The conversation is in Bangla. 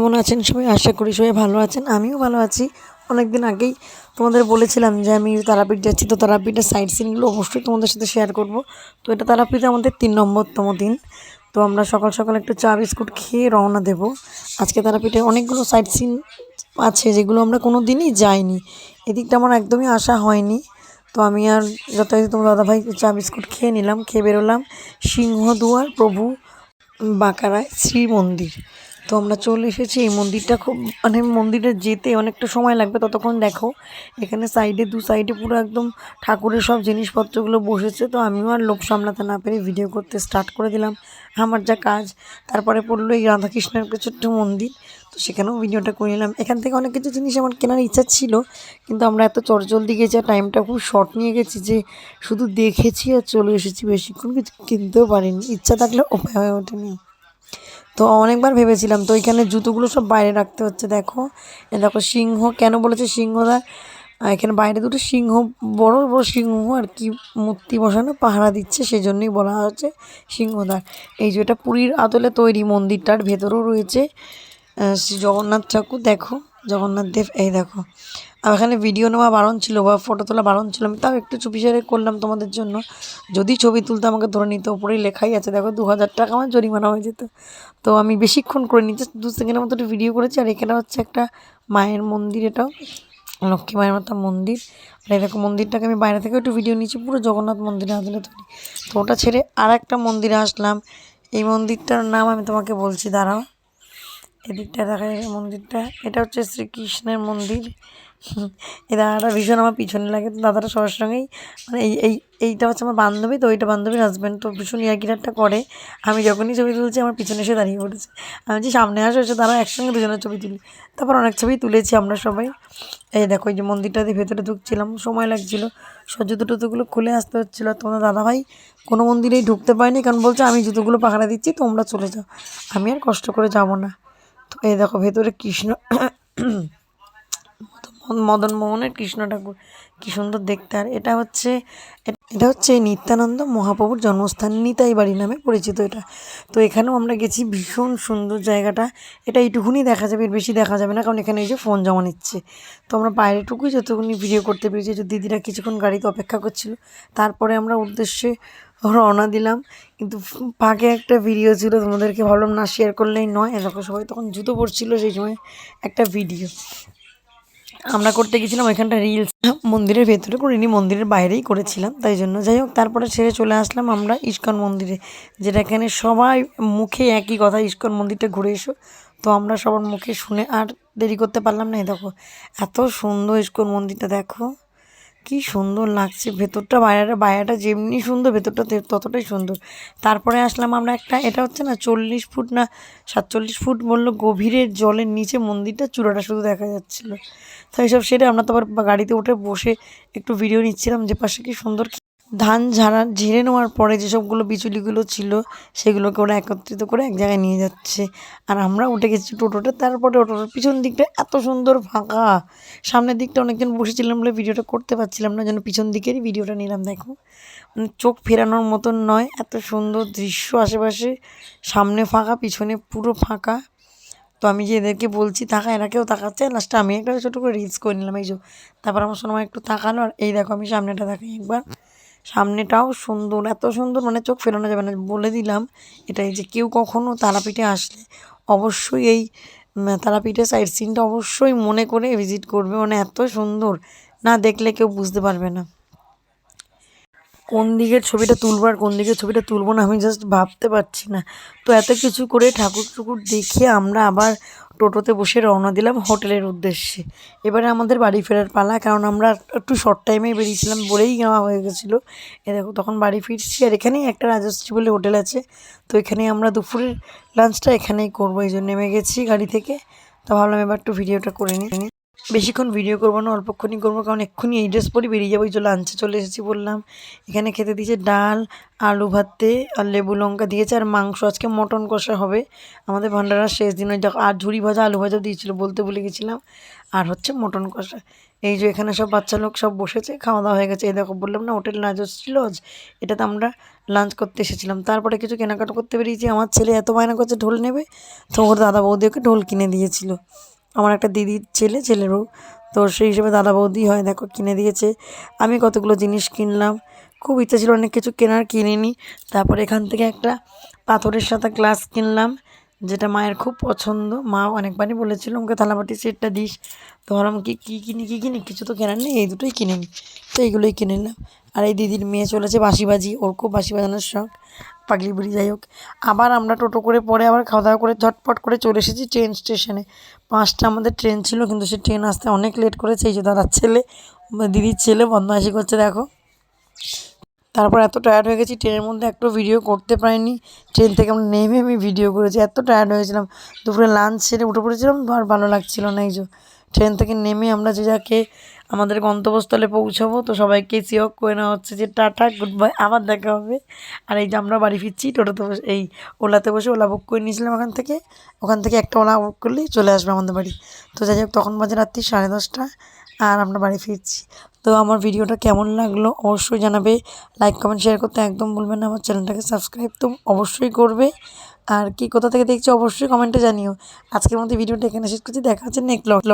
কেমন আছেন সবাই? আশা করি সবাই ভালো আছেন। আমিও ভালো আছি। অনেক দিন আগেই তোমাদের বলেছিলাম যে আমি তারাপীঠ যাচ্ছি। তো তারাপীঠের সাইড সিনগুলো অবশ্যই তোমাদের সাথে শেয়ার করব। তো এটা তারাপীঠে আমাদের তিন নম্বরতম দিন। তো আমরা সকাল সকাল একটু চা, বিস্কুট খেয়ে রওনা দেব। আজকে তারাপীঠে অনেকগুলো সাইড সিন আছে যেগুলো আমরা কোনো দিনই যাইনি। এদিকটা আমার একদমই আসা হয়নি। তো আমি আর যথারীতি তোমার দাদাভাই চা, বিস্কুট খেয়ে নিলাম, খেয়ে বেরোলাম। সিংহদুয়ার প্রভু বাঁকারায় শ্রী মন্দির আমরা চলে এসেছি। এই মন্দিরটা খুব মানে মন্দিরে যেতে অনেকটা সময় লাগবে ততক্ষণ দেখো। এখানে সাইডে দু সাইডে পুরো একদম ঠাকুরের সব জিনিসপত্রগুলো বসেছে। তো আমিও আর লোভ সামলাতে না পেরে ভিডিও করতে স্টার্ট করে দিলাম। আমার যা কাজ, তারপরে পড়ল এই রাধাকৃষ্ণের একটা ছোট্ট মন্দির। তো সেখানেও ভিডিওটা করে নিলাম। এখান থেকে অনেক কিছু জিনিস আমার কেনার ইচ্ছা ছিল, কিন্তু আমরা এত চটজলদি গেছি আর টাইমটা খুব শর্ট নিয়ে গেছি যে শুধু দেখেছি আর চলে এসেছি বেশিক্ষণ, কিছু কিনতেও পারিনি। ইচ্ছা থাকলে উপায় হয়ে ওঠেনি। তো অনেকবার ভেবেছিলাম, তো এখানে জুতোগুলো সব বাইরে রাখতে হচ্ছে, দেখো। দেখো, সিংহ, কেন বলেছে সিংহদা এখানে বাইরে দুটো সিংহ, বড় বড় সিংহ আর কি মূর্তি বসানো, পাহারা দিচ্ছে সেই জন্যই বলা হচ্ছে সিংহদার এই যে এটা পুরীর আদলে তৈরি মন্দিরটার ভেতরেও রয়েছে শ্রী জগন্নাথ ঠাকুর, দেখো। জগন্নাথ দেব, এই দেখো। আর এখানে ভিডিও নেওয়া বারণ ছিল বা ফটো তোলা বারণ ছিল, আমি তাও একটু চুপি সারে করলাম তোমাদের জন্য। যদি ছবি তুলতে আমাকে ধরে নিতে ওপরেই লেখাই আছে, দেখো দু হাজার টাকা আমার জরিমানা হয়ে যেত। তো আমি বেশিক্ষণ করে নিচ্ছি দু সেকেন্ডের মতো একটু ভিডিও করেছি, আর এখানে হচ্ছে একটা মায়ের মন্দির, এটাও লক্ষ্মী মায়ের মতো মন্দির। আর এরকম মন্দিরটাকে আমি বাইরে থেকে একটু ভিডিও নিচ্ছি পুরো জগন্নাথ মন্দিরে আসলে তৈরি। তো ওটা ছেড়ে আর একটা মন্দিরে আসলাম। এই মন্দিরটার নাম আমি তোমাকে বলছি, দাঁড়াও। এদিকটা দেখা যায় মন্দিরটা। এটা হচ্ছে শ্রীকৃষ্ণের মন্দির। এই দাদাটা ভীষণ আমার পিছনে লাগে, তো দাদাটা সবার সঙ্গেই মানে এই এই, এইটা হচ্ছে আমার বান্ধবী, তো ওইটা বান্ধবীর হাজব্যান্ড তো ভীষণ ইয়ার্কিটারটা করে। আমি যখনই ছবি তুলছি, আমার পিছনে এসে দাঁড়িয়ে পড়েছে। আমি যে সামনে আসো, এসে তারা একসঙ্গে দুজনের ছবি তুলি। তারপর অনেক ছবি তুলেছি আমরা সবাই। এই দেখো, এই যে মন্দিরটাতে ভেতরে ঢুকছিলাম, সময় লাগছিল। সব জুতো টুতোগুলো খুলে আসতে হচ্ছিল। তোমার দাদাভাই কোনো মন্দিরেই ঢুকতে পারেনি, কারণ বলছে, আমি জুতোগুলো পাহারা দিচ্ছি, তোমরা চলে যাও। আমি আর কষ্ট করে যাব না। তো এই দেখো ভেতরে কৃষ্ণ মদন- মোহনের কৃষ্ণ ঠাকুর। কী সুন্দর দেখতে। আর এটা হচ্ছে এটা হচ্ছে নিত্যানন্দ মহাপ্রভুর জন্মস্থান নিতাই বাড়ি নামে পরিচিত এটা। তো এখানেও আমরা গেছি, ভীষণ সুন্দর জায়গাটা। এটা এইটুকুনি দেখা যাবে, এর বেশি দেখা যাবে না, কারণ এখানে এই যে ফোন জমা নিচ্ছে। তো আমরা বাইরেটুকুই যতক্ষণই ভিডিও করতে পেরেছি, যে দিদিরা কিছুক্ষণ গাড়িতে অপেক্ষা করছিল। তারপরে আমরা উদ্দেশ্যে রওনা দিলাম। কিন্তু ফাঁকে একটা ভিডিও ছিল, তোমাদেরকে ভাবলাম না শেয়ার করলেই নয়। এরকম সবাই তখন জুতো পড়ছিল সেই সময় একটা ভিডিও। আমরা করতে গেছিলাম ওইখানটা রিলস মন্দিরের ভেতরে করিনি, মন্দিরের বাইরেই করেছিলাম, তাই জন্য। যাই হোক, তারপরে ছেড়ে চলে আসলাম আমরা ইস্কন মন্দিরে, যেটা এখানে সবাই মুখে একই কথা, ইস্কন মন্দিরটা ঘুরে এসো। তো আমরা সবার মুখে শুনে আর দেরি করতে পারলাম না। দেখো, এত সুন্দর ইস্কন মন্দিরটা, দেখো। কি সুন্দর লাগছে। ভেতরটা বাইরেটা বাইরেটা যেমনি সুন্দর, ভেতরটা ততটাই সুন্দর। তারপরে আসলাম আমরা একটা, এটা হচ্ছে না চল্লিশ ফুট না সাতচল্লিশ ফুট বলল গভীরের জলের নিচে মন্দিরটা, চূড়াটা শুধু দেখা যাচ্ছিল। তো এইসব সেটা আমরা তো আবার গাড়িতে উঠে বসে একটু ভিডিও নিচ্ছিলাম যে পাশে কি সুন্দর ধান ঝাড়া, ঝেড়ে নেওয়ার পরে যেসবগুলো বিচুলিগুলো ছিল, সেগুলোকে ওরা একত্রিত করে এক জায়গায় নিয়ে যাচ্ছে। আর আমরা উঠে গেছি টোটোতে, তারপরে টোটোর পিছন দিকটা এত সুন্দর ফাঁকা। সামনের দিকটা অনেকজন বসেছিলাম বলে ভিডিওটা করতে পারছিলাম না, যেন পিছন দিকেরই ভিডিওটা নিলাম, দেখো। মানে চোখ ফেরানোর মতন নয়, এত সুন্দর দৃশ্য আশেপাশে। সামনে ফাঁকা, পিছনে পুরো ফাঁকা। তো আমি যে এদেরকে বলছি, তাকা, এরা কেউ তাকাচ্ছে? লাস্টে আমি একটা ছোটো করে রিলস করে নিলাম, এই যে। তারপর আমার সময় একটু তাকালো, আর এই দেখো, আমি সামনেটা দেখাই একবার। সামনেটাও সুন্দর, এত সুন্দর মানে চোখ ফেরানো যাবে না। বলে দিলাম এটাই যে কেউ কখনও তারাপীঠে আসলে অবশ্যই এই তারাপীঠের সাইড সিনটা অবশ্যই মনে করে ভিজিট করবে। মানে এত সুন্দর, না দেখলে কেউ বুঝতে পারবে না। কোন দিকের ছবিটা তুলবো আর কোন দিকের ছবিটা তুলবো না আমি জাস্ট ভাবতে পারছি না। তো এত কিছু করে ঠাকুর টুকুর দেখে আমরা আবার টোটোতে বসে রওনা দিলাম হোটেলের উদ্দেশ্যে। এবারে আমাদের বাড়ি ফেরার পালা, কারণ আমরা একটু শর্ট টাইমে বেরিয়েছিলাম বলেই নেওয়া হয়ে গেছিল। এ দেখো, তখন বাড়ি ফিরছি আর এখানেই একটা রাজশ্রী বলে হোটেল আছে। তো এখানেই আমরা দুপুরের লাঞ্চটা এখানেই করব, এই জন্য নেমে গেছি গাড়ি থেকে। তো ভাবলাম এবার একটু ভিডিওটা করে নিই। বেশিক্ষণ ভিডিও করব না, অল্পক্ষণই করব, কারণ এক্ষুনি এই ড্রেস পরে, বেরিয়ে যাব যে লাঞ্চে চলে এসেছি বললাম। এখানে খেতে দিয়েছে ডাল, আলু ভাতে আর লেবু লঙ্কা দিয়েছে, আর মাংস। আজকে মটন কষা হবে। আমাদের ভান্ডারার শেষ দিন ওই আর ঝুড়ি ভাজা, আলু ভাজা দিয়েছিল, বলতে ভুলে গেছিলাম। আর হচ্ছে মটন কষা। এই যে এখানে সব বাচ্চা লোক সব বসেছে, খাওয়া দাওয়া হয়ে গেছে। এই দেখো, বললাম না হোটেল রাজশ্রী লজ এটাতে আমরা লাঞ্চ করতে এসেছিলাম। তারপরে কিছু কেনাকাটা করতে বেরিয়েছি। আমার ছেলে এত বায়না করছে, ঢোল নেবে? তো ওর দাদা বৌদি ওকে ঢোল কিনে দিয়েছিল। আমার একটা দিদির ছেলে ছেলেরও তো সেই হিসেবে দাদা বৌদি হয়, দেখো, কিনে দিয়েছে। আমি কতগুলো জিনিস কিনলাম। খুব ইচ্ছা ছিল অনেক কিছু কেনার, কিনিনি। তারপর এখান থেকে একটা পাথরের সাথে গ্লাস কিনলাম, যেটা মায়ের খুব পছন্দ। মা অনেকবারই বলেছিল, আমাকে থালাবাটি সেটটা দিস। তো ভাবলাম কি কী কিনি কী কিনি? কিছু তো কেনার নেই, এই দুটোই কিনে নিই তো এইগুলোই কিনে নিলাম। আর এই দিদির মেয়ে চলেছে বাঁশি বাজি ওর খুব বাঁশি বাজানোর শখ। পাগলি বুড়ি, যাই হোক। আবার আমরা টোটো করে পরে আবার খাওয়া দাওয়া করে ঝটপট করে চলে এসেছি ট্রেন স্টেশনে পাঁচটা আমাদের ট্রেন ছিল, কিন্তু সে ট্রেন আসতে অনেক লেট করেছে, এই যে দাদার ছেলে দিদির ছেলে, বদমাইশি করছে, দেখো। তারপর এত টায়ার্ড হয়ে গেছি ট্রেনের মধ্যে একটু ভিডিও করতে পারিনি। ট্রেন থেকে আমরা নেমে আমি ভিডিও করেছি, এত টায়ার্ড হয়েছিলাম দুপুরে লাঞ্চ সেরে উঠে পড়েছিলাম আর ভালো লাগছিল না, এই ট্রেন থেকে নেমে আমরা যে যাকে আমাদের গন্তব্যস্থলে পৌঁছাবো। তো সবাইকে সিওক করে নেওয়া হচ্ছে যে, টাটা গুড বাই আবার দেখা হবে। আর এই যে আমরা বাড়ি ফিরছি, টোটোতে বসে, এই ওলাতে বসে ওলা বুক করে নিয়েছিলাম ওখান থেকে। ওখান থেকে একটা ওলা বুক করলেই চলে আসবে আমাদের বাড়ি। তো যাই হোক, তখন বাজে রাত্রি সাড়ে দশটা, আর আমরা বাড়ি ফিরছি। তো আমার ভিডিওটা কেমন লাগল অবশ্যই জানাবে। লাইক, কমেন্ট, শেয়ার করতে একদম ভুলবেন না। আমার চ্যানেলটাকে সাবস্ক্রাইব তো অবশ্যই করবে। আর কি কোথা থেকে দেখছি অবশ্যই কমেন্টে জানিও। আজকের মধ্যে ভিডিওটা এখানে শেষ করছি। দেখা হচ্ছে নেক্সট